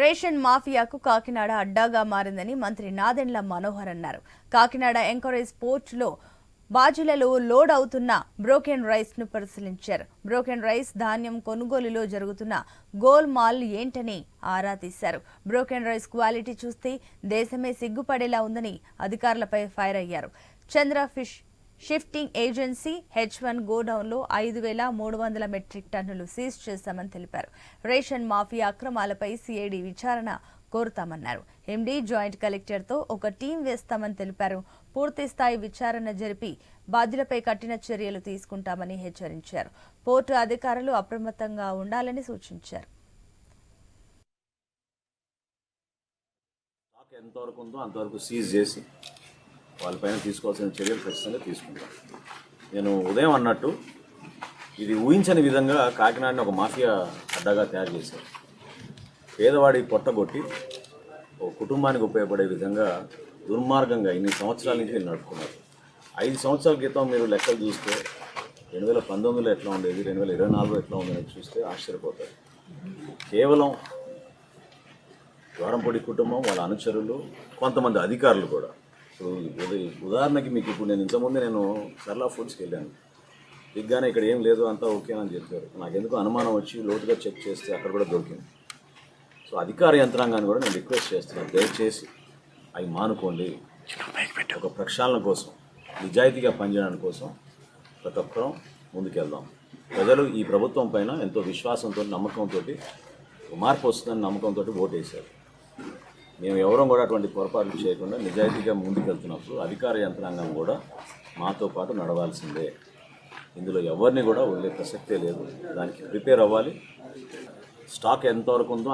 Ration మాఫియాకు Kakinada అడ్డాగా మారిందని మంత్రి నాదెండ్ల మనోహర్ అన్నారు. కాకినాడ ఎంకరేజ్ పోర్టులో బాజీలలో లోడ్ అవుతున్న బ్రోకెన్ రైస్ను పరిశీలించారు. బ్రోకెన్ రైస్ ధాన్యం కొనుగోలులో జరుగుతున్న గోల్ మాల్ ఏంటని ఆరా తీశారు. బ్రోకెన్ రైస్ క్వాలిటీ చూస్తే దేశమే సిగ్గుపడేలా ఉందని అధికారులపై ఫైర్ అయ్యారు. Chandra fish shifting agency H one గోడౌన్లో ఐదు వేల మూడు వందల మెట్రిక్ టన్నులు సీజ్ చేశామని తెలిపారు. రేషన్ మాఫియా అక్రమాలపై సిఐడి విచారణ కోరుతామన్నారు. ఎండీ జాయింట్ కలెక్టర్తో ఒక టీం వేస్తామని తెలిపారు. పూర్తి స్థాయి విచారణ జరిపి బాధ్యులపై కఠిన చర్యలు తీసుకుంటామని హెచ్చరించారు. పోర్టు అధికారులు అప్రమత్తంగా ఉండాలని సూచించారు. ఎంతవరకు ఉందో అంతవరకు సీజ్ చేసి వాళ్ళపైన తీసుకోవాల్సిన చర్యలు ఖచ్చితంగా తీసుకుంటాం. నేను ఉదయం అన్నట్టు ఇది ఊహించని విధంగా కాకినాడని ఒక మాఫియా అడ్డాగా తయారు చేశారు. పేదవాడి పొట్టగొట్టి ఒక కుటుంబానికి ఉపయోగపడే విధంగా దుర్మార్గంగా ఇన్ని సంవత్సరాల నుంచి వీళ్ళు నడుపుకున్నారు. ఐదు సంవత్సరాల క్రితం మీరు లెక్కలు చూస్తే రెండు వేల పంతొమ్మిదిలో ఎట్లా ఉండేది రెండు వేల ఇరవై నాలుగులో ఎట్లా ఉందని చూస్తే ఆశ్చర్యపోతారు. కేవలం ద్వారంపొడి కుటుంబం వాళ్ళ అనుచరులు కొంతమంది అధికారులు కూడా ఉద- ఉదాహరణకి మీకు ఇప్పుడు నేను ఇంతకుముందు నేను సర్లా ఫుడ్స్కి వెళ్ళాను. దిగ్గానే ఇక్కడ ఏం లేదు అంతా ఓకే అని చెప్పారు. నాకు ఎందుకు అనుమానం వచ్చి లోతుగా చెక్ చేస్తే అక్కడ కూడా దొరికింది. సో అధికార యంత్రాంగాన్ని కూడా నేను రిక్వెస్ట్ చేస్తున్నాను. దయచేసి అవి మానుకోండి. ఒక ప్రక్షాళన కోసం నిజాయితీగా పనిచేయడానికి కోసం ప్రతి ఒక్కరం ముందుకెళ్దాం. ప్రజలు ఈ ప్రభుత్వం పైన ఎంతో విశ్వాసంతో నమ్మకంతో మార్పు వస్తుందని నమ్మకంతో ఓటేశారు. మేము ఎవరం కూడా అటువంటి పొరపాట్లు చేయకుండా నిజాయితీగా ముందుకెళ్తున్నప్పుడు అధికార యంత్రాంగం కూడా మాతో పాటు నడవాల్సిందే. ఇందులో ఎవరిని కూడా వదిలే ప్రసక్తే లేదు. దానికి ప్రిపేర్ అవ్వాలి. స్టాక్ ఎంతవరకు ఉందో